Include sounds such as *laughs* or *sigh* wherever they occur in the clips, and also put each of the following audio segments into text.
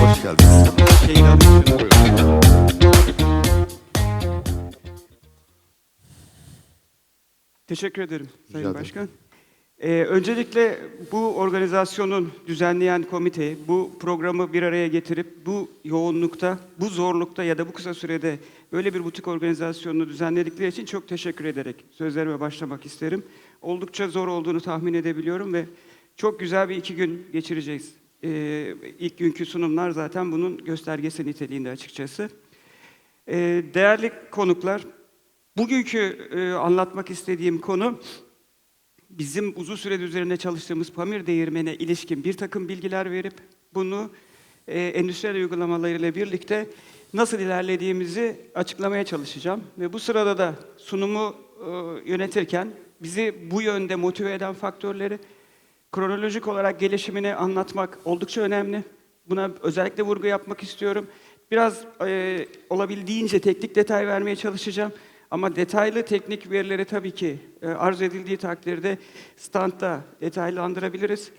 Hoş geldiniz. Teşekkür ederim Sayın ederim. Başkan. Ee, öncelikle bu organizasyonun düzenleyen komite bu programı bir araya getirip bu yoğunlukta, bu zorlukta ya da bu kısa sürede böyle bir butik organizasyonunu düzenledikleri için çok teşekkür ederek sözlerime başlamak isterim. Oldukça zor olduğunu tahmin edebiliyorum ve çok güzel bir iki gün geçireceğiz. Ee, ilk günkü sunumlar zaten bunun göstergesi niteliğinde açıkçası. Ee, değerli konuklar, bugünkü e, anlatmak istediğim konu bizim uzun süredir üzerinde çalıştığımız Pamir değirmene ilişkin bir takım bilgiler verip bunu e, endüstriyel uygulamalarıyla birlikte nasıl ilerlediğimizi açıklamaya çalışacağım. Ve bu sırada da sunumu e, yönetirken bizi bu yönde motive eden faktörleri kronolojik olarak gelişimini anlatmak oldukça önemli. Buna özellikle vurgu yapmak istiyorum. Biraz e, olabildiğince teknik detay vermeye çalışacağım. Ama detaylı teknik verileri tabii ki e, arzu edildiği takdirde standta detaylandırabiliriz.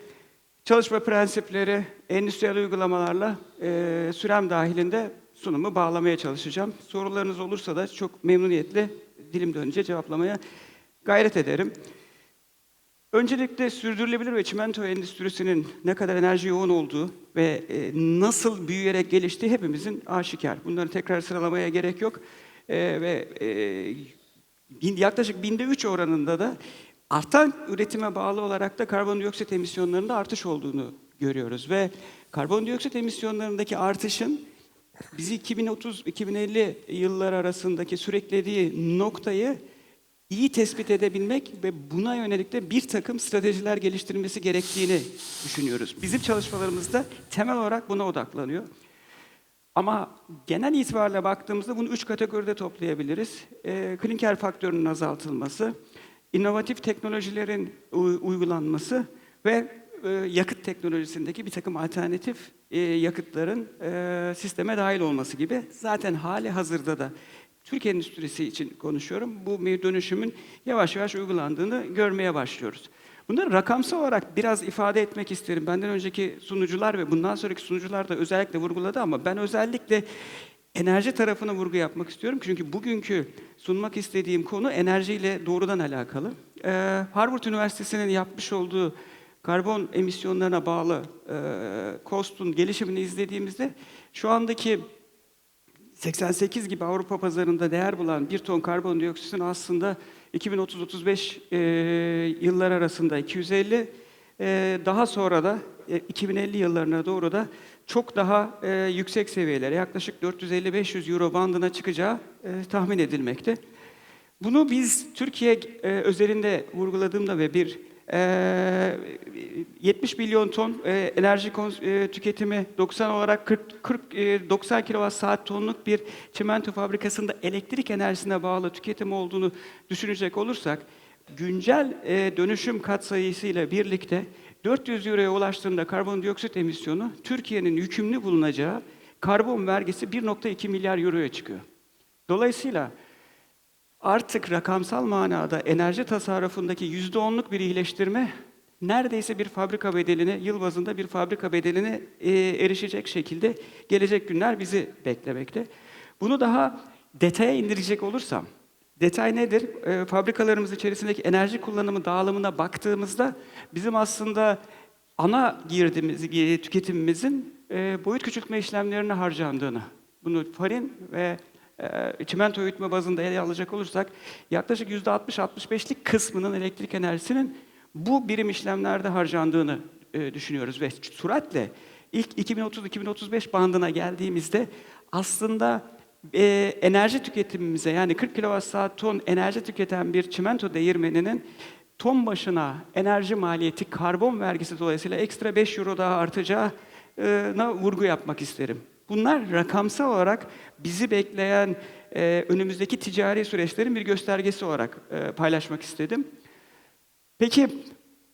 Çalışma prensipleri, endüstriyel uygulamalarla e, sürem dahilinde sunumu bağlamaya çalışacağım. Sorularınız olursa da çok memnuniyetle dilim dönünce cevaplamaya gayret ederim. Öncelikle sürdürülebilir ve çimento endüstrisinin ne kadar enerji yoğun olduğu ve e, nasıl büyüyerek geliştiği hepimizin aşikar. Bunları tekrar sıralamaya gerek yok. E, ve e, yaklaşık binde üç oranında da artan üretime bağlı olarak da karbondioksit emisyonlarında artış olduğunu görüyoruz. Ve karbondioksit emisyonlarındaki artışın bizi 2030-2050 yıllar arasındaki süreklediği noktayı iyi tespit edebilmek ve buna yönelik de bir takım stratejiler geliştirilmesi gerektiğini düşünüyoruz. Bizim çalışmalarımızda temel olarak buna odaklanıyor. Ama genel itibariyle baktığımızda bunu üç kategoride toplayabiliriz. E, klinker faktörünün azaltılması, inovatif teknolojilerin uygulanması ve e, yakıt teknolojisindeki bir takım alternatif e, yakıtların e, sisteme dahil olması gibi. Zaten hali hazırda da Türk endüstrisi için konuşuyorum. Bu dönüşümün yavaş yavaş uygulandığını görmeye başlıyoruz. Bunları rakamsal olarak biraz ifade etmek isterim. Benden önceki sunucular ve bundan sonraki sunucular da özellikle vurguladı ama ben özellikle enerji tarafına vurgu yapmak istiyorum. Çünkü bugünkü sunmak istediğim konu enerjiyle doğrudan alakalı. Ee, Harvard Üniversitesi'nin yapmış olduğu karbon emisyonlarına bağlı e, COST'un gelişimini izlediğimizde şu andaki 88 gibi Avrupa pazarında değer bulan bir ton karbondioksitin aslında 2030-35 e, yıllar arasında 250, e, daha sonra da e, 2050 yıllarına doğru da çok daha e, yüksek seviyelere yaklaşık 450-500 euro bandına çıkacağı e, tahmin edilmekte. Bunu biz Türkiye e, özelinde vurguladığımda ve bir 70 milyon ton e, enerji e, tüketimi 90 olarak 40, 40 e, 90 kilowatt saat tonluk bir çimento fabrikasında elektrik enerjisine bağlı tüketim olduğunu düşünecek olursak güncel e, dönüşüm katsayısıyla birlikte 400 euroya ulaştığında karbondioksit emisyonu Türkiye'nin yükümlü bulunacağı karbon vergisi 1.2 milyar euroya çıkıyor. Dolayısıyla artık rakamsal manada enerji tasarrufundaki yüzde onluk bir iyileştirme neredeyse bir fabrika bedeline, yıl bazında bir fabrika bedeline e, erişecek şekilde gelecek günler bizi beklemekte. Bunu daha detaya indirecek olursam, detay nedir? E, fabrikalarımız içerisindeki enerji kullanımı dağılımına baktığımızda bizim aslında ana girdimiz, gi- tüketimimizin e, boyut küçültme işlemlerine harcandığını, bunu farin ve e, çimento öğütme bazında ele alacak olursak yaklaşık %60-65'lik kısmının elektrik enerjisinin bu birim işlemlerde harcandığını e, düşünüyoruz ve süratle ilk 2030-2035 bandına geldiğimizde aslında e, enerji tüketimimize yani 40 kWh ton enerji tüketen bir çimento değirmeninin ton başına enerji maliyeti karbon vergisi dolayısıyla ekstra 5 euro daha artacağına vurgu yapmak isterim. Bunlar rakamsal olarak bizi bekleyen e, önümüzdeki ticari süreçlerin bir göstergesi olarak e, paylaşmak istedim. Peki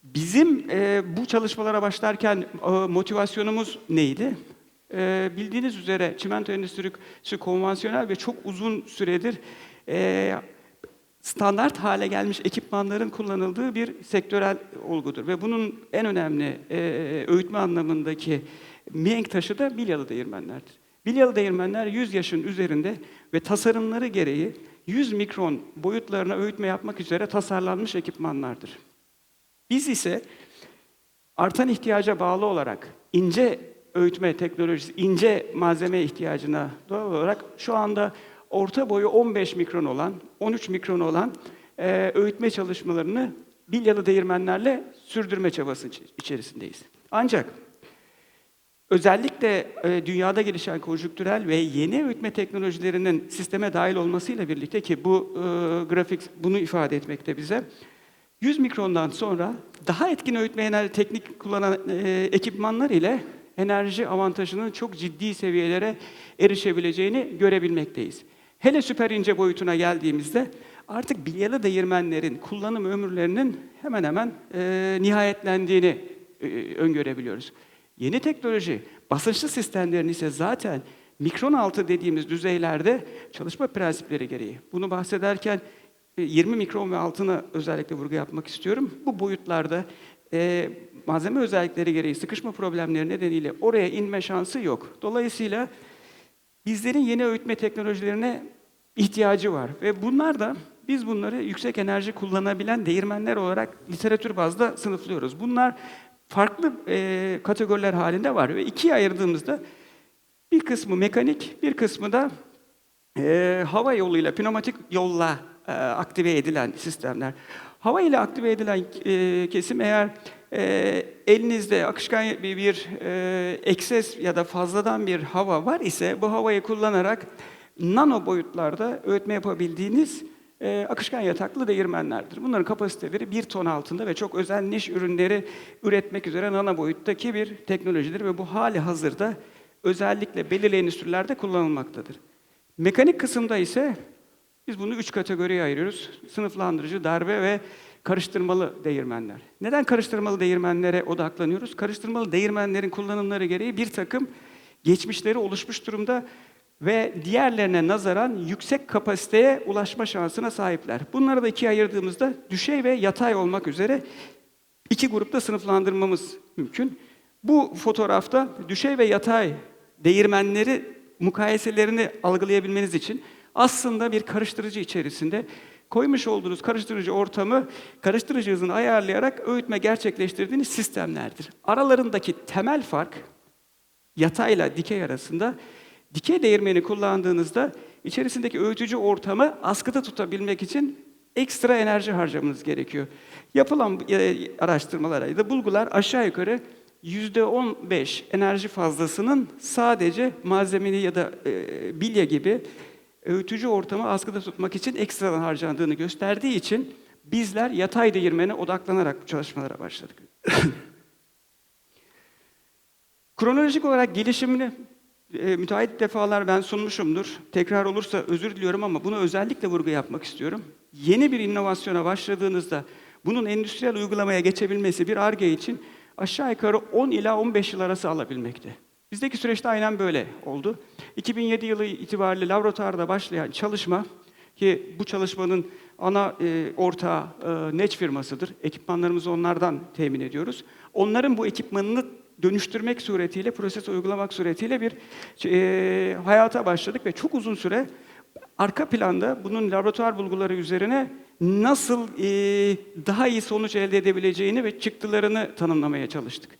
bizim e, bu çalışmalara başlarken e, motivasyonumuz neydi? E, bildiğiniz üzere çimento endüstrisi konvansiyonel ve çok uzun süredir e, standart hale gelmiş ekipmanların kullanıldığı bir sektörel olgudur. Ve bunun en önemli e, öğütme anlamındaki mihenk taşı da bilyalı değirmenlerdir. Bilyalı değirmenler 100 yaşın üzerinde ve tasarımları gereği 100 mikron boyutlarına öğütme yapmak üzere tasarlanmış ekipmanlardır. Biz ise artan ihtiyaca bağlı olarak ince öğütme teknolojisi, ince malzeme ihtiyacına doğal olarak şu anda orta boyu 15 mikron olan, 13 mikron olan e, öğütme çalışmalarını bilyalı değirmenlerle sürdürme çabası içerisindeyiz. Ancak özellikle e, dünyada gelişen konjüktürel ve yeni öğütme teknolojilerinin sisteme dahil olmasıyla birlikte ki bu e, grafik bunu ifade etmekte bize, 100 mikrondan sonra daha etkin öğütme enerji teknik kullanan e, ekipmanlar ile enerji avantajının çok ciddi seviyelere erişebileceğini görebilmekteyiz. Hele süper ince boyutuna geldiğimizde artık bilyalı değirmenlerin kullanım ömürlerinin hemen hemen e, nihayetlendiğini e, öngörebiliyoruz. Yeni teknoloji, basınçlı sistemlerin ise zaten mikron altı dediğimiz düzeylerde çalışma prensipleri gereği. Bunu bahsederken e, 20 mikron ve altına özellikle vurgu yapmak istiyorum. Bu boyutlarda e, malzeme özellikleri gereği sıkışma problemleri nedeniyle oraya inme şansı yok. Dolayısıyla bizlerin yeni öğütme teknolojilerine ihtiyacı var ve bunlar da biz bunları yüksek enerji kullanabilen değirmenler olarak literatür bazda sınıflıyoruz. Bunlar farklı e, kategoriler halinde var ve ikiye ayırdığımızda bir kısmı mekanik, bir kısmı da e, hava yoluyla, pneumatik yolla e, aktive edilen sistemler. Hava ile aktive edilen e, kesim eğer e, elinizde akışkan bir, bir e, ekses ya da fazladan bir hava var ise bu havayı kullanarak nano boyutlarda öğütme yapabildiğiniz e, akışkan yataklı değirmenlerdir. Bunların kapasiteleri bir ton altında ve çok özel niş ürünleri üretmek üzere nano boyuttaki bir teknolojidir ve bu hali hazırda özellikle belirli endüstrilerde kullanılmaktadır. Mekanik kısımda ise biz bunu üç kategoriye ayırıyoruz. Sınıflandırıcı, darbe ve karıştırmalı değirmenler. Neden karıştırmalı değirmenlere odaklanıyoruz? Karıştırmalı değirmenlerin kullanımları gereği bir takım geçmişleri oluşmuş durumda ve diğerlerine nazaran yüksek kapasiteye ulaşma şansına sahipler. Bunları da ikiye ayırdığımızda düşey ve yatay olmak üzere iki grupta sınıflandırmamız mümkün. Bu fotoğrafta düşey ve yatay değirmenleri mukayeselerini algılayabilmeniz için aslında bir karıştırıcı içerisinde koymuş olduğunuz karıştırıcı ortamı karıştırıcı hızını ayarlayarak öğütme gerçekleştirdiğiniz sistemlerdir. Aralarındaki temel fark yatayla dikey arasında dikey değirmeni kullandığınızda içerisindeki öğütücü ortamı askıda tutabilmek için ekstra enerji harcamanız gerekiyor. Yapılan e, araştırmalara ya da bulgular aşağı yukarı %15 enerji fazlasının sadece malzemeli ya da e, bilye gibi öğütücü ortamı askıda tutmak için ekstradan harcandığını gösterdiği için bizler yatay değirmene odaklanarak bu çalışmalara başladık. *laughs* Kronolojik olarak gelişimini e, müteahhit defalar ben sunmuşumdur. Tekrar olursa özür diliyorum ama bunu özellikle vurgu yapmak istiyorum. Yeni bir inovasyona başladığınızda bunun endüstriyel uygulamaya geçebilmesi bir ARGE için aşağı yukarı 10 ila 15 yıl arası alabilmekte. Bizdeki süreçte aynen böyle oldu. 2007 yılı itibariyle laboratuvarda başlayan çalışma ki bu çalışmanın ana e, ortağı e, Neç firmasıdır. Ekipmanlarımızı onlardan temin ediyoruz. Onların bu ekipmanını dönüştürmek suretiyle, proses uygulamak suretiyle bir e, hayata başladık ve çok uzun süre arka planda bunun laboratuvar bulguları üzerine nasıl e, daha iyi sonuç elde edebileceğini ve çıktılarını tanımlamaya çalıştık.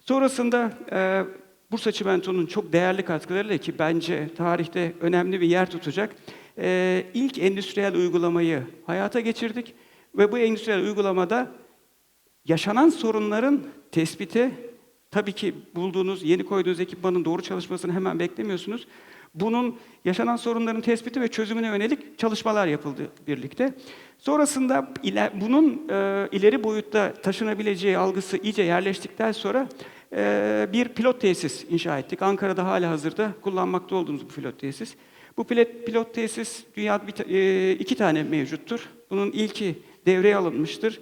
Sonrasında e, Bursa Çimento'nun çok değerli katkılarıyla ki bence tarihte önemli bir yer tutacak e, ilk endüstriyel uygulamayı hayata geçirdik ve bu endüstriyel uygulamada yaşanan sorunların tespiti, tabii ki bulduğunuz, yeni koyduğunuz ekipmanın doğru çalışmasını hemen beklemiyorsunuz. Bunun yaşanan sorunların tespiti ve çözümüne yönelik çalışmalar yapıldı birlikte. Sonrasında iler, bunun e, ileri boyutta taşınabileceği algısı iyice yerleştikten sonra e, bir pilot tesis inşa ettik. Ankara'da hala hazırda kullanmakta olduğumuz bu pilot tesis. Bu pilot, pilot tesis dünyada bir, e, iki tane mevcuttur. Bunun ilki devreye alınmıştır.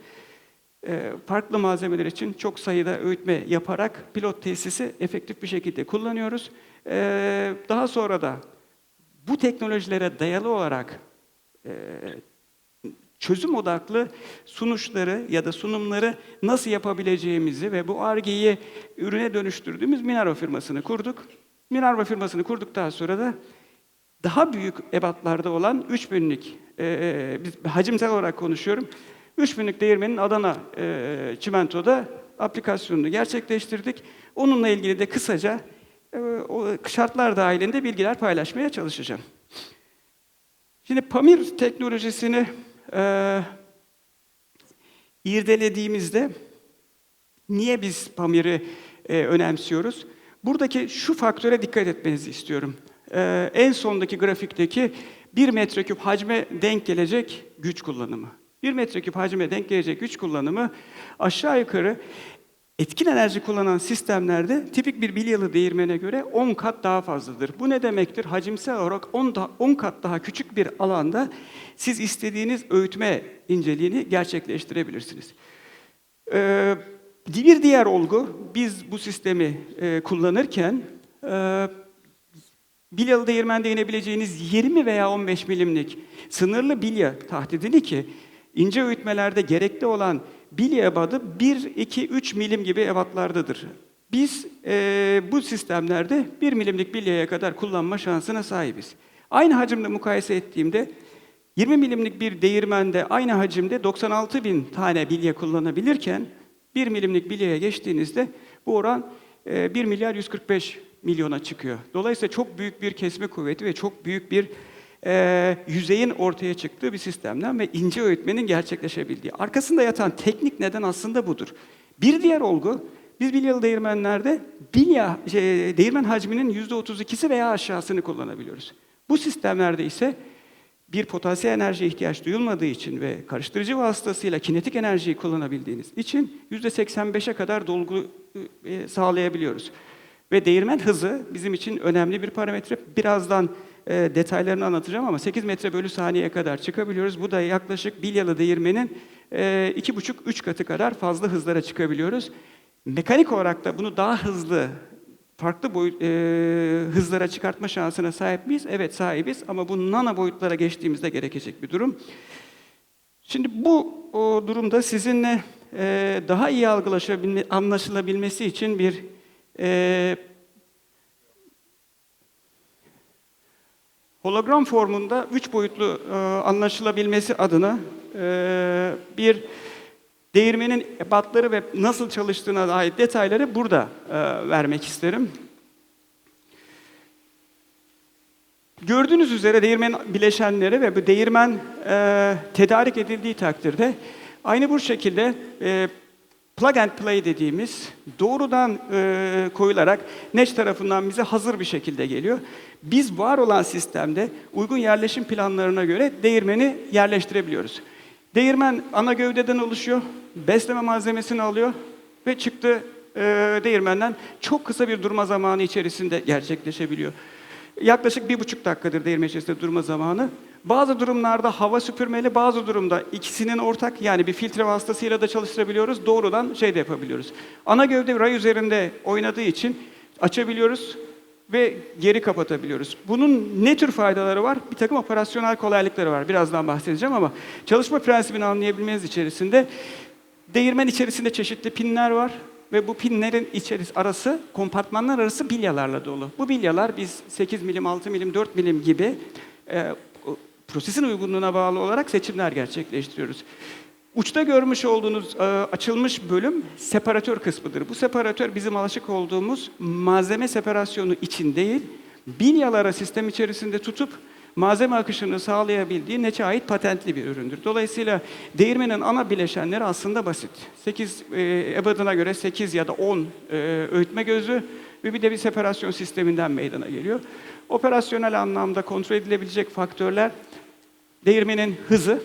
E, farklı malzemeler için çok sayıda öğütme yaparak pilot tesisi efektif bir şekilde kullanıyoruz. E, daha sonra da bu teknolojilere dayalı olarak e, çözüm odaklı sunuşları ya da sunumları nasıl yapabileceğimizi ve bu argeyi ürüne dönüştürdüğümüz Minerva firmasını kurduk. Minerva firmasını kurduktan sonra da daha büyük ebatlarda olan 3000'lik, e, hacimsel olarak konuşuyorum, 3000'lik değirmenin Adana e, çimentoda aplikasyonunu gerçekleştirdik. Onunla ilgili de kısaca e, o şartlar dahilinde bilgiler paylaşmaya çalışacağım. Şimdi Pamir teknolojisini e, irdelediğimizde niye biz Pamir'i e, önemsiyoruz? Buradaki şu faktöre dikkat etmenizi istiyorum. E, en sondaki grafikteki 1 metreküp hacme denk gelecek güç kullanımı. 1 metreküp hacme denk gelecek güç kullanımı aşağı yukarı etkin enerji kullanan sistemlerde tipik bir bilyalı değirmene göre 10 kat daha fazladır. Bu ne demektir? Hacimsel olarak 10, da, 10 kat daha küçük bir alanda siz istediğiniz öğütme inceliğini gerçekleştirebilirsiniz. Ee, bir diğer olgu, biz bu sistemi e, kullanırken e, bilyalı değirmende inebileceğiniz 20 veya 15 milimlik sınırlı bilya tahdidini ki ince öğütmelerde gerekli olan bilye ebadı 1, 2, 3 milim gibi ebatlardadır. Biz e, bu sistemlerde 1 milimlik bilyeye kadar kullanma şansına sahibiz. Aynı hacimle mukayese ettiğimde 20 milimlik bir değirmende aynı hacimde 96 bin tane bilye kullanabilirken 1 milimlik bilyeye geçtiğinizde bu oran e, 1 milyar 145 milyona çıkıyor. Dolayısıyla çok büyük bir kesme kuvveti ve çok büyük bir e, yüzeyin ortaya çıktığı bir sistemden ve ince öğütmenin gerçekleşebildiği. Arkasında yatan teknik neden aslında budur. Bir diğer olgu, biz bilyalı değirmenlerde bilya, şey, değirmen hacminin yüzde 32'si veya aşağısını kullanabiliyoruz. Bu sistemlerde ise bir potansiyel enerji ihtiyaç duyulmadığı için ve karıştırıcı vasıtasıyla kinetik enerjiyi kullanabildiğiniz için yüzde 85'e kadar dolgu e, sağlayabiliyoruz. Ve değirmen hızı bizim için önemli bir parametre. Birazdan e, detaylarını anlatacağım ama 8 metre bölü saniyeye kadar çıkabiliyoruz. Bu da yaklaşık bilyalı değirmenin e, iki buçuk üç katı kadar fazla hızlara çıkabiliyoruz. Mekanik olarak da bunu daha hızlı farklı boyut, e, hızlara çıkartma şansına sahip miyiz? Evet sahibiz ama bu nano boyutlara geçtiğimizde gerekecek bir durum. Şimdi bu o durumda sizinle e, daha iyi algılaşabilme, anlaşılabilmesi için bir e, hologram formunda üç boyutlu e, anlaşılabilmesi adına e, bir değirmenin ebatları ve nasıl çalıştığına dair detayları burada e, vermek isterim. Gördüğünüz üzere değirmen bileşenleri ve bu değirmen e, tedarik edildiği takdirde aynı bu şekilde e, plug and play dediğimiz doğrudan e, koyularak NEÇ tarafından bize hazır bir şekilde geliyor. Biz var olan sistemde uygun yerleşim planlarına göre değirmeni yerleştirebiliyoruz. Değirmen ana gövdeden oluşuyor, besleme malzemesini alıyor ve çıktı e, değirmenden çok kısa bir durma zamanı içerisinde gerçekleşebiliyor. Yaklaşık bir buçuk dakikadır değirmen içerisinde durma zamanı. Bazı durumlarda hava süpürmeli, bazı durumda ikisinin ortak yani bir filtre vasıtasıyla da çalıştırabiliyoruz. Doğrudan şey de yapabiliyoruz. Ana gövde ray üzerinde oynadığı için açabiliyoruz ve geri kapatabiliyoruz. Bunun ne tür faydaları var? Bir takım operasyonel kolaylıkları var. Birazdan bahsedeceğim ama çalışma prensibini anlayabilmeniz içerisinde değirmen içerisinde çeşitli pinler var ve bu pinlerin içerisi arası kompartmanlar arası bilyalarla dolu. Bu bilyalar biz 8 milim, 6 milim, 4 milim gibi e, prosesin uygunluğuna bağlı olarak seçimler gerçekleştiriyoruz. Uçta görmüş olduğunuz e, açılmış bölüm separatör kısmıdır. Bu separatör bizim alışık olduğumuz malzeme separasyonu için değil, bilyalara sistem içerisinde tutup malzeme akışını sağlayabildiği neçe ait patentli bir üründür. Dolayısıyla değirmenin ana bileşenleri aslında basit. 8 e, ebadına göre 8 ya da 10 e, öğütme gözü ve bir de bir separasyon sisteminden meydana geliyor. Operasyonel anlamda kontrol edilebilecek faktörler değirmenin hızı,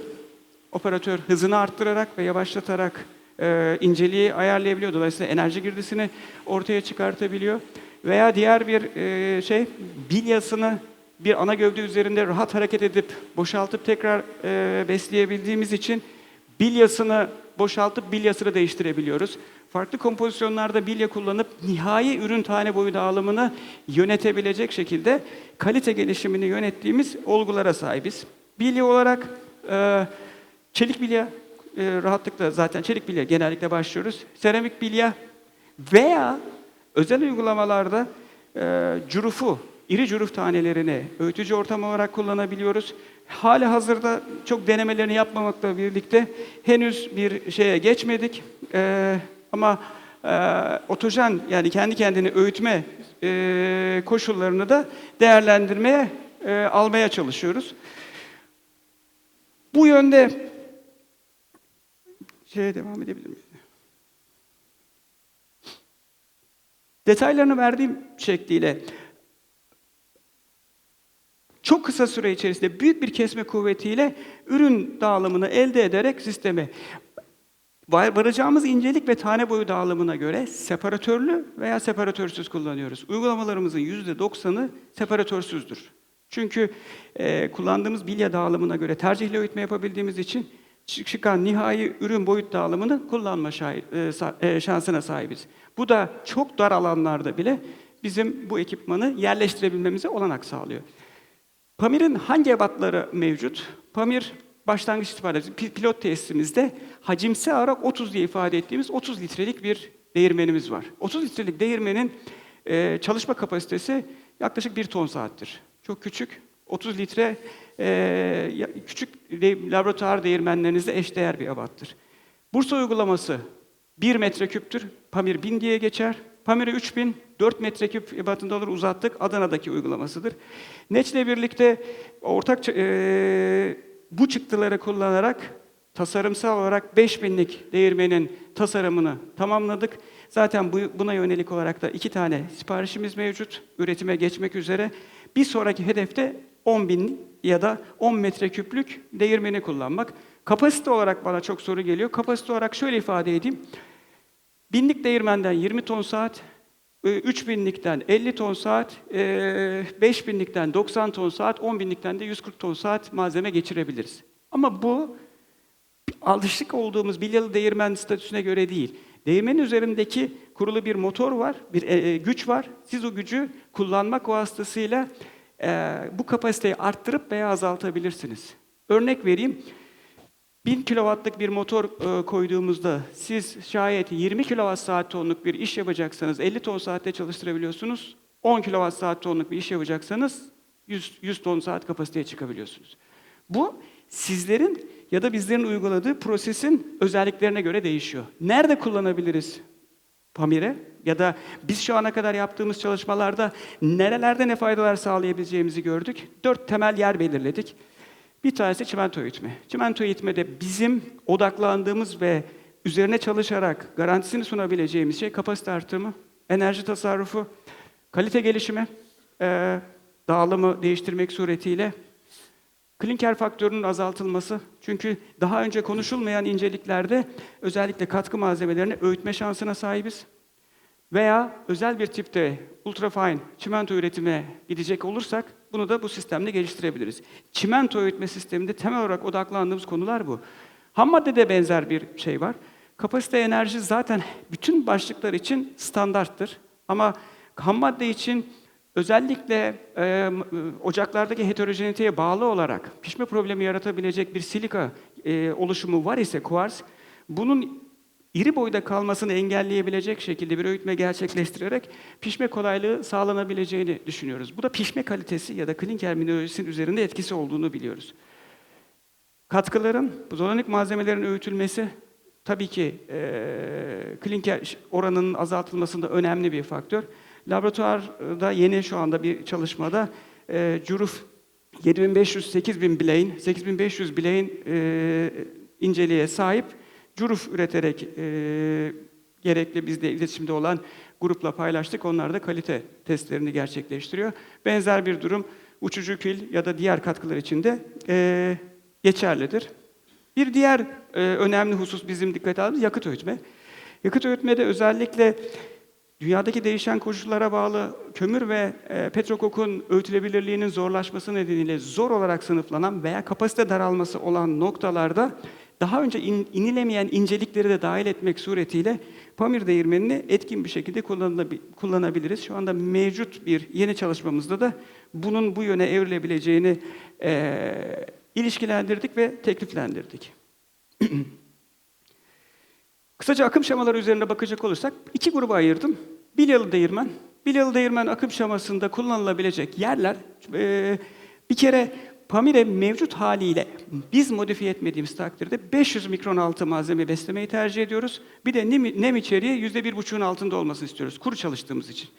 operatör hızını arttırarak ve yavaşlatarak e, inceliği ayarlayabiliyor. Dolayısıyla enerji girdisini ortaya çıkartabiliyor. Veya diğer bir e, şey, bilyasını bir ana gövde üzerinde rahat hareket edip boşaltıp tekrar e, besleyebildiğimiz için bilyasını boşaltıp bilyasını değiştirebiliyoruz. Farklı kompozisyonlarda bilye kullanıp nihai ürün tane boyu dağılımını yönetebilecek şekilde kalite gelişimini yönettiğimiz olgulara sahibiz. Bilye olarak e, çelik bilye e, rahatlıkla zaten çelik bilye genellikle başlıyoruz. Seramik bilye veya özel uygulamalarda e, curufu, iri curuf tanelerini öğütücü ortam olarak kullanabiliyoruz. Hali hazırda çok denemelerini yapmamakla birlikte henüz bir şeye geçmedik. E, ama e, otojen yani kendi kendini öğütme e, koşullarını da değerlendirmeye, e, almaya çalışıyoruz. Bu yönde şeye devam edebilir miyim? Detaylarını verdiğim şekliyle çok kısa süre içerisinde büyük bir kesme kuvvetiyle ürün dağılımını elde ederek sistemi varacağımız incelik ve tane boyu dağılımına göre separatörlü veya separatörsüz kullanıyoruz. Uygulamalarımızın %90'ı separatörsüzdür. Çünkü e, kullandığımız bilye dağılımına göre tercihli öğütme yapabildiğimiz için çık- çıkan nihai ürün boyut dağılımını kullanma e, e, şansına sahibiz. Bu da çok dar alanlarda bile bizim bu ekipmanı yerleştirebilmemize olanak sağlıyor. Pamir'in hangi ebatları mevcut? Pamir başlangıç itibariyle pi- pilot tesisimizde hacimsel olarak 30 diye ifade ettiğimiz 30 litrelik bir değirmenimiz var. 30 litrelik değirmenin e, çalışma kapasitesi yaklaşık 1 ton saattir. Çok küçük. 30 litre e, küçük laboratuvar değirmenlerinizle eşdeğer bir ebattır. Bursa uygulaması 1 metreküptür. Pamir 1000 diye geçer. Pamir'i 3000, 4 metreküp ebatında olur uzattık. Adana'daki uygulamasıdır. Neç'le birlikte ortak eee, bu çıktıları kullanarak tasarımsal olarak 5000'lik değirmenin tasarımını tamamladık. Zaten bu, buna yönelik olarak da iki tane siparişimiz mevcut. Üretime geçmek üzere. Bir sonraki hedefte 10.000 ya da 10 metreküplük değirmeni kullanmak. Kapasite olarak bana çok soru geliyor. Kapasite olarak şöyle ifade edeyim. Binlik değirmenden 20 ton saat, 3 binlikten 50 ton saat, 5 binlikten 90 ton saat, 10 binlikten de 140 ton saat malzeme geçirebiliriz. Ama bu alışık olduğumuz bilyalı değirmen statüsüne göre değil. Değirmenin üzerindeki kurulu bir motor var, bir e, e, güç var. Siz o gücü kullanmak vasıtasıyla e, bu kapasiteyi arttırıp veya azaltabilirsiniz. Örnek vereyim. 1000 kilowattlık bir motor e, koyduğumuzda siz şayet 20 kilowatt saat tonluk bir iş yapacaksanız 50 ton saatte çalıştırabiliyorsunuz. 10 kilowatt saat tonluk bir iş yapacaksanız 100, 100 ton saat kapasiteye çıkabiliyorsunuz. Bu sizlerin ya da bizlerin uyguladığı prosesin özelliklerine göre değişiyor. Nerede kullanabiliriz Pamir'e ya da biz şu ana kadar yaptığımız çalışmalarda nerelerde ne faydalar sağlayabileceğimizi gördük. Dört temel yer belirledik. Bir tanesi çimento eğitme. Çimento eğitmede bizim odaklandığımız ve üzerine çalışarak garantisini sunabileceğimiz şey kapasite artırımı, enerji tasarrufu, kalite gelişimi, eee, dağılımı değiştirmek suretiyle Klinker faktörünün azaltılması. Çünkü daha önce konuşulmayan inceliklerde özellikle katkı malzemelerini öğütme şansına sahibiz. Veya özel bir tipte ultrafine çimento üretimine gidecek olursak bunu da bu sistemle geliştirebiliriz. Çimento öğütme sisteminde temel olarak odaklandığımız konular bu. Ham maddede benzer bir şey var. Kapasite enerji zaten bütün başlıklar için standarttır. Ama ham madde için özellikle e, ocaklardaki heterojeniteye bağlı olarak pişme problemi yaratabilecek bir silika e, oluşumu var ise kuars, bunun iri boyda kalmasını engelleyebilecek şekilde bir öğütme gerçekleştirerek pişme kolaylığı sağlanabileceğini düşünüyoruz. Bu da pişme kalitesi ya da klinker mineralojisinin üzerinde etkisi olduğunu biliyoruz. Katkıların, zolanik malzemelerin öğütülmesi tabii ki eee klinker oranının azaltılmasında önemli bir faktör. Laboratuvarda yeni şu anda bir çalışmada eee Curuf 7500-8000 bileğin, 8500 bileğin eee inceliğe sahip Curuf üreterek eee, gerekli bizde iletişimde olan grupla paylaştık. Onlar da kalite testlerini gerçekleştiriyor. Benzer bir durum uçucu pil ya da diğer katkılar için de eee, geçerlidir. Bir diğer e, önemli husus bizim dikkat aldığımız yakıt öğütme. Yakıt öğütmede özellikle dünyadaki değişen koşullara bağlı kömür ve e, petrokokun öğütülebilirliğinin zorlaşması nedeniyle zor olarak sınıflanan veya kapasite daralması olan noktalarda daha önce in- inilemeyen incelikleri de dahil etmek suretiyle Pamir değirmenini etkin bir şekilde kullanabiliriz. Şu anda mevcut bir yeni çalışmamızda da bunun bu yöne evrilebileceğini e, ilişkilendirdik ve tekliflendirdik. *clears throat* Kısaca akım şemaları üzerine bakacak olursak iki gruba ayırdım. Bilyalı değirmen. Bilyalı değirmen akım şemasında kullanılabilecek yerler eee, bir kere Pamire mevcut haliyle biz modifiye etmediğimiz takdirde 500 mikron altı malzeme beslemeyi tercih ediyoruz. Bir de nem, nem içeriği %1,5'un altında olmasını istiyoruz kuru çalıştığımız için.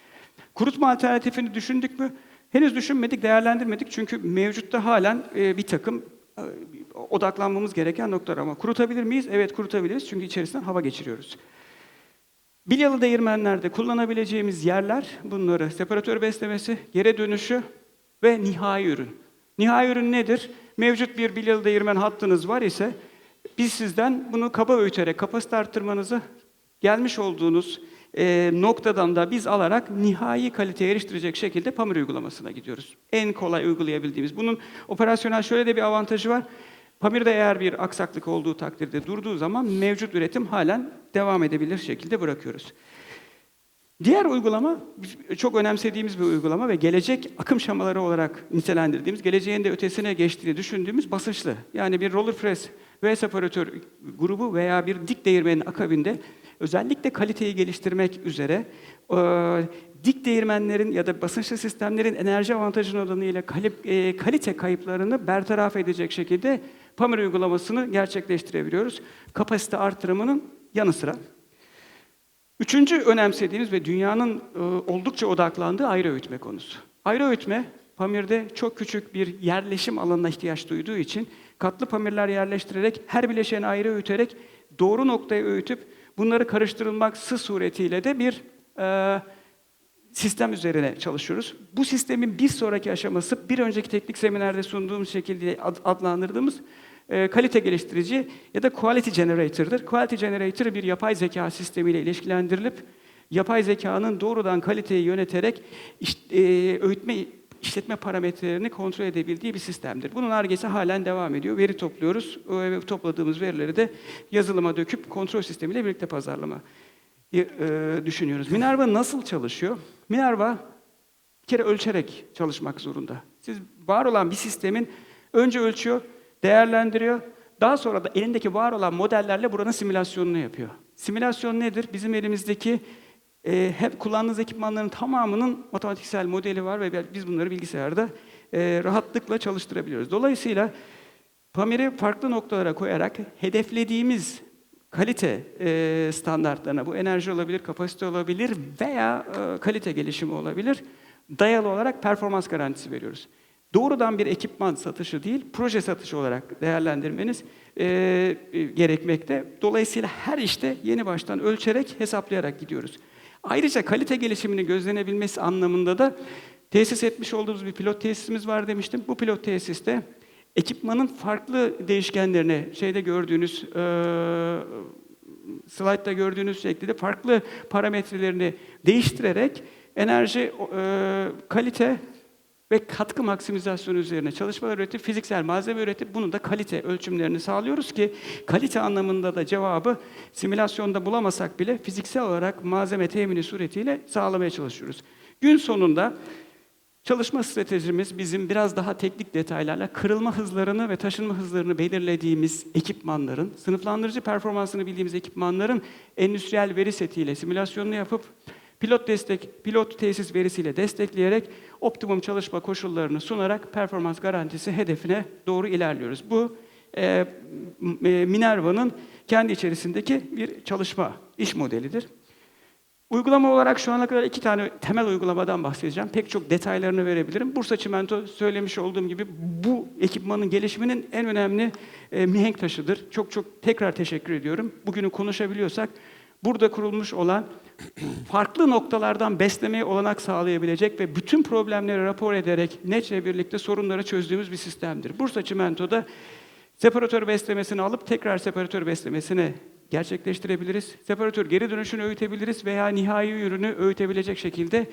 Kurutma alternatifini düşündük mü? Henüz düşünmedik, değerlendirmedik çünkü mevcutta halen e, bir takım e, odaklanmamız gereken noktalar ama kurutabilir miyiz? Evet kurutabiliriz çünkü içerisinden hava geçiriyoruz. Bilyalı değirmenlerde kullanabileceğimiz yerler bunları separatör beslemesi, geri dönüşü ve nihai ürün. Nihai ürün nedir? Mevcut bir bilyalı değirmen hattınız var ise biz sizden bunu kaba öğüterek kapasite arttırmanızı gelmiş olduğunuz e, noktadan da biz alarak nihai kaliteye eriştirecek şekilde pamir uygulamasına gidiyoruz. En kolay uygulayabildiğimiz. Bunun operasyonel şöyle de bir avantajı var. Pamir'de eğer bir aksaklık olduğu takdirde durduğu zaman mevcut üretim halen devam edebilir şekilde bırakıyoruz. Diğer uygulama çok önemsediğimiz bir uygulama ve gelecek akım şemaları olarak nitelendirdiğimiz, geleceğin de ötesine geçtiğini düşündüğümüz basınçlı. Yani bir roller press ve separatör grubu veya bir dik değirmenin akabinde özellikle kaliteyi geliştirmek üzere e, dik değirmenlerin ya da basınçlı sistemlerin enerji avantajı nedeniyle kali- e, kalite kayıplarını bertaraf edecek şekilde PAMIR uygulamasını gerçekleştirebiliyoruz. Kapasite artırımının yanı sıra. Üçüncü önemsediğimiz ve dünyanın e, oldukça odaklandığı ayrı öğütme konusu. Ayrı öğütme, Pamir'de çok küçük bir yerleşim alanına ihtiyaç duyduğu için katlı pamirler yerleştirerek, her bileşeni ayrı öğüterek, doğru noktaya öğütüp bunları karıştırılması suretiyle de bir e, sistem üzerine çalışıyoruz. Bu sistemin bir sonraki aşaması, bir önceki teknik seminerde sunduğumuz şekilde ad- adlandırdığımız e, kalite geliştirici ya da quality generator'dır. Quality generator bir yapay zeka sistemiyle ilişkilendirilip yapay zekanın doğrudan kaliteyi yöneterek iş- e, öğütme işletme parametrelerini kontrol edebildiği bir sistemdir. Bunun argesi halen devam ediyor. Veri topluyoruz ve topladığımız verileri de yazılıma döküp kontrol sistemiyle birlikte pazarlama e, düşünüyoruz. Minerva nasıl çalışıyor? Minerva bir kere ölçerek çalışmak zorunda. Siz var olan bir sistemin önce ölçüyor, değerlendiriyor. Daha sonra da elindeki var olan modellerle buranın simülasyonunu yapıyor. Simülasyon nedir? Bizim elimizdeki e, hep kullandığınız ekipmanların tamamının matematiksel modeli var ve biz bunları bilgisayarda e, rahatlıkla çalıştırabiliyoruz. Dolayısıyla Pamir'i farklı noktalara koyarak hedeflediğimiz kalite e, standartlarına, bu enerji olabilir, kapasite olabilir veya e, kalite gelişimi olabilir, dayalı olarak performans garantisi veriyoruz. Doğrudan bir ekipman satışı değil, proje satışı olarak değerlendirmeniz e, e, gerekmekte. Dolayısıyla her işte yeni baştan ölçerek, hesaplayarak gidiyoruz. Ayrıca kalite gelişiminin gözlenebilmesi anlamında da tesis etmiş olduğumuz bir pilot tesisimiz var demiştim. Bu pilot tesiste ekipmanın farklı değişkenlerine, şeyde gördüğünüz, e, slaytta gördüğünüz şekilde farklı parametrelerini değiştirerek enerji, e, kalite ve katkı maksimizasyonu üzerine çalışmalar üretip, fiziksel malzeme üretip bunun da kalite ölçümlerini sağlıyoruz ki kalite anlamında da cevabı simülasyonda bulamasak bile fiziksel olarak malzeme temini suretiyle sağlamaya çalışıyoruz. Gün sonunda Çalışma stratejimiz bizim biraz daha teknik detaylarla kırılma hızlarını ve taşınma hızlarını belirlediğimiz ekipmanların, sınıflandırıcı performansını bildiğimiz ekipmanların endüstriyel veri setiyle simülasyonunu yapıp pilot destek, pilot tesis verisiyle destekleyerek optimum çalışma koşullarını sunarak performans garantisi hedefine doğru ilerliyoruz. Bu e, e, Minerva'nın kendi içerisindeki bir çalışma iş modelidir. Uygulama olarak şu ana kadar iki tane temel uygulamadan bahsedeceğim. Pek çok detaylarını verebilirim. Bursa Çimento söylemiş olduğum gibi bu ekipmanın gelişiminin en önemli e, mihenk taşıdır. Çok çok tekrar teşekkür ediyorum. Bugünü konuşabiliyorsak burada kurulmuş olan farklı noktalardan beslemeye olanak sağlayabilecek ve bütün problemleri rapor ederek netle birlikte sorunları çözdüğümüz bir sistemdir. Bursa Çimento'da separatör beslemesini alıp tekrar separatör beslemesini gerçekleştirebiliriz. Separatör geri dönüşünü öğütebiliriz veya nihai ürünü öğütebilecek şekilde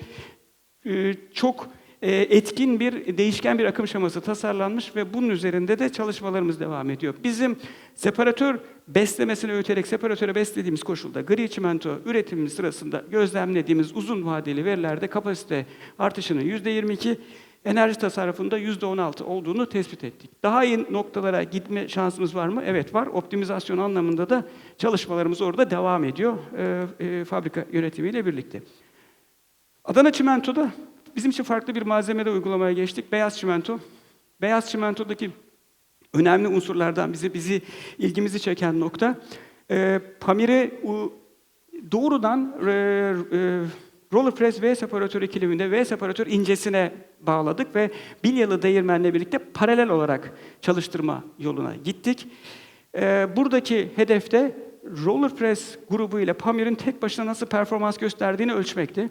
çok etkin bir, değişken bir akım şeması tasarlanmış ve bunun üzerinde de çalışmalarımız devam ediyor. Bizim separatör beslemesini öğüterek separatöre beslediğimiz koşulda gri çimento üretimimiz sırasında gözlemlediğimiz uzun vadeli verilerde kapasite artışının %22, enerji tasarrufunda %16 olduğunu tespit ettik. Daha iyi noktalara gitme şansımız var mı? Evet var. Optimizasyon anlamında da çalışmalarımız orada devam ediyor e, e, fabrika yönetimiyle birlikte. Adana Çimento'da bizim için farklı bir malzemede uygulamaya geçtik. Beyaz çimento. Beyaz çimentodaki önemli unsurlardan bizi bizi ilgimizi çeken nokta e, Pamir'e doğrudan e, e, roller press V separatör ikiliminde V separatör incesine bağladık ve bilyalı değirmenle birlikte paralel olarak çalıştırma yoluna gittik. E, buradaki hedefte roller press grubu ile Pamir'in tek başına nasıl performans gösterdiğini ölçmekti.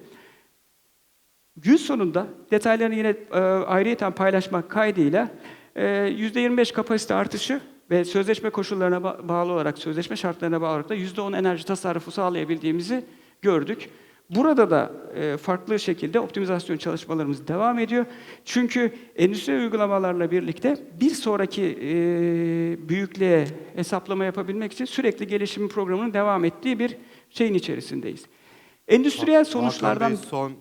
Gün sonunda detaylarını yine e, ayrıyeten paylaşmak kaydıyla e, %25 kapasite artışı ve sözleşme koşullarına ba- bağlı olarak, sözleşme şartlarına bağlı olarak da %10 enerji tasarrufu sağlayabildiğimizi gördük. Burada da e, farklı şekilde optimizasyon çalışmalarımız devam ediyor. Çünkü endüstri uygulamalarla birlikte bir sonraki e, büyüklüğe hesaplama yapabilmek için sürekli gelişim programının devam ettiği bir şeyin içerisindeyiz. Endüstriyel sonuçlardan Bey, son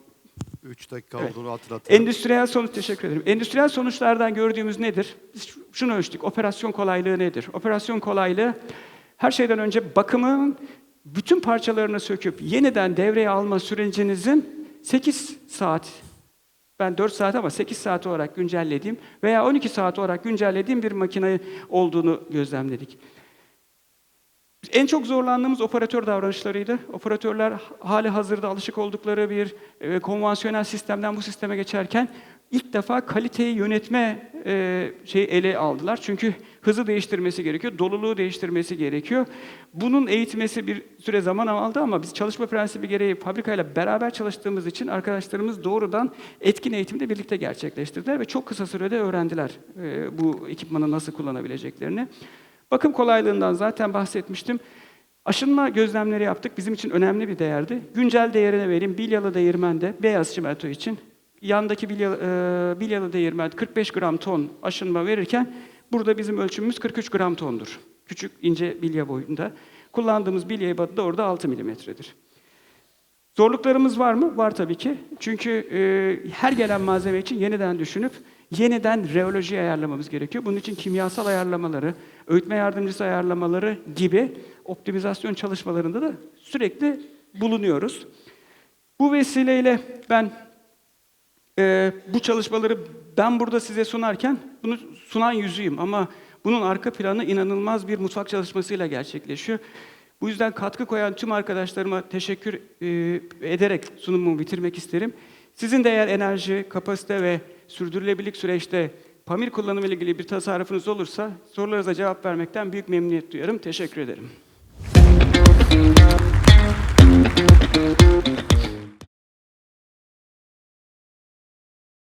3 dakika Evet. olduğunu hatırlatayım. Endüstriyel sonuç teşekkür ederim. Endüstriyel sonuçlardan gördüğümüz nedir? Biz şu- şunu ölçtük. Operasyon kolaylığı nedir? Operasyon kolaylığı her şeyden önce bakımın bütün parçalarını söküp yeniden devreye alma sürecinizin 8 saat ben 4 saat ama 8 saat olarak güncellediğim veya 12 saat olarak güncellediğim bir makine olduğunu gözlemledik. En çok zorlandığımız operatör davranışlarıydı. Operatörler hali hazırda alışık oldukları bir e, konvansiyonel sistemden bu sisteme geçerken ilk defa kaliteyi yönetme e, şeyi ele aldılar. Çünkü hızı değiştirmesi gerekiyor, doluluğu değiştirmesi gerekiyor. Bunun eğitmesi bir süre zaman aldı ama biz çalışma prensibi gereği fabrikayla beraber çalıştığımız için arkadaşlarımız doğrudan etkin eğitimde birlikte gerçekleştirdiler ve çok kısa sürede öğrendiler e, bu ekipmanı nasıl kullanabileceklerini. Bakım kolaylığından zaten bahsetmiştim. Aşınma gözlemleri yaptık. Bizim için önemli bir değerdi. Güncel değerine vereyim. Bilyalı değirmende beyaz çimento için yandaki bilyalı, e, bilyalı değirmen 45 gram ton aşınma verirken burada bizim ölçümümüz 43 gram tondur. Küçük ince bilya boyunda. Kullandığımız bilye ebadı da orada 6 milimetredir. Zorluklarımız var mı? Var tabii ki. Çünkü e, her gelen malzeme için yeniden düşünüp yeniden reoloji ayarlamamız gerekiyor. Bunun için kimyasal ayarlamaları, öğütme yardımcısı ayarlamaları gibi optimizasyon çalışmalarında da sürekli bulunuyoruz. Bu vesileyle ben e, bu çalışmaları ben burada size sunarken bunu sunan yüzüyüm ama bunun arka planı inanılmaz bir mutfak çalışmasıyla gerçekleşiyor. Bu yüzden katkı koyan tüm arkadaşlarıma teşekkür e, ederek sunumumu bitirmek isterim. Sizin de eğer enerji, kapasite ve sürdürülebilirlik süreçte Pamir kullanımı ile ilgili bir tasarrufunuz olursa sorularınıza cevap vermekten büyük memnuniyet duyarım. Teşekkür ederim.